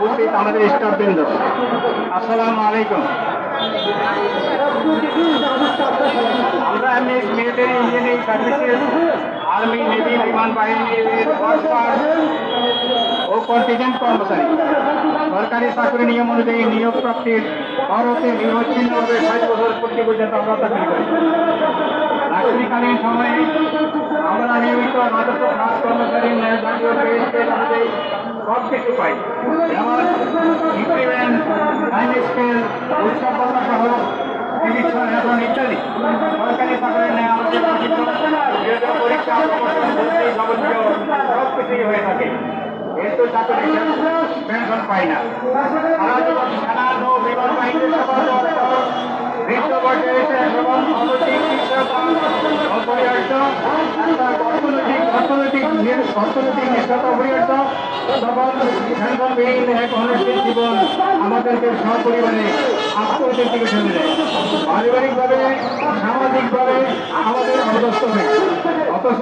উপস্থিত আমাদের স্টাফবৃন্দ আসসালামু আলাইকুম। আমরা military engineering services army, navy, বিমান ফোর্স ও কন্টিজেন্ট কর্মচারী। সরকারি চাকরি নিয়ম অনুযায়ী নিয়োগ প্রাপ্তির ভারতে নিরবচ্ছিন্নভাবে ষাট বছর পূর্তি পর্যন্ত আমরা চাকরি করি। চাকরিকালীন সময়ে আমরা নিয়মিত রাজস্ব খাস কর্মচারী জাতীয় পে স্কেল অনুযায়ী সব কিছু পাই। যেমন ইনক্রিমেন্ট টাইম স্কেল উৎসব ভাতা সহ চিকিৎসা এখন ইত্যাদি। সরকারি চাকরি নেয় আমাদের পরীক্ষা যাবতীয় সব কিছুই হয়ে থাকে। কিন্তু চাকরি পেনশন পাই না। সারা জীবন সেনা নৌ বিমান বাহিনীর সেবা দেওয়ার পর বৃদ্ধ বয়সে এসে এবং অনৈতিক অর্থনৈতিক অর্থনৈতিক নিশ্চয়তা অপরিহার্য। তখন পেনশনবিহীন এক অনিশ্চিত জীবন আমাদেরকে সপরিবারে আত্মহত্যের দিকে ঠেলে দেয়। পারিবারিকভাবে, সামাজিকভাবে আমাদের অবদস্ত হয় অথচ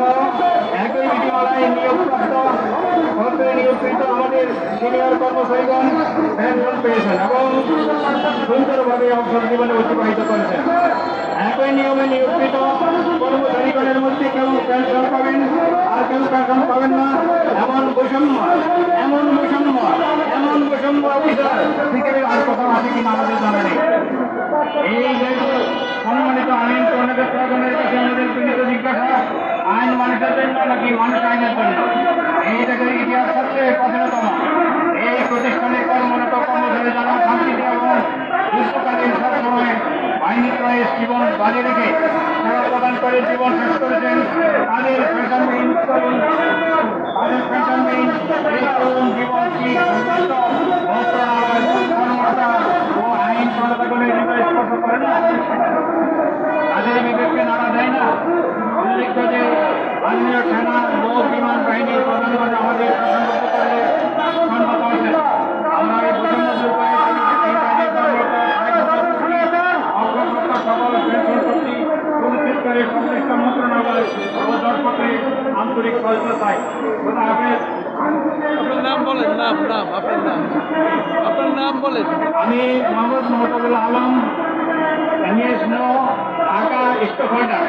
একই বিধিমালায় নিয়োগপ্রাপ্ত পদে নিয়োগকৃত আমাদের সিনিয়র কর্মচারীগণ পেনশন পেয়েছেন এবং সুন্দরভাবে অবসর জীবনে অতিবাহিত করেছেন। একই নিয়মে নিয়োগকৃত কর্মচারীগণের মধ্যে আমাদের জানা নেই এই সম্মানিত আইন প্রণেতা প্রশাসনের কাছে আমাদের বিনীত আইন মানুষের জীবন বাজে রেখে প্রদান করে জীবন শেষ করেছেন, তাদের বিহীন করুন তাদের পেশন বিহীন এই আর্মীয় সেনা নৌ বিমান বাহিনীর প্রধানমন্ত্রী আমাদের শাসনবদ্ধ করলে সম্মত হয়েছে আমরা এই বাহিনীর কর্মরত অগ্রপ্রাপ্ত সকল পেনশন চুক্তি সুনিশ্চিত করে সংশ্লিষ্ট মন্ত্রণালয় ও দরপত্রে আন্তরিক সহায়তা চাই। খোদা হাফেজ আপনার নাম বলেন নাম নাম আপনার নাম। আপনার নাম বলেন। আমি মোহাম্মদ মোহাম্মদুল আলম এমএস নো ঢাকা স্টেক হোল্ডার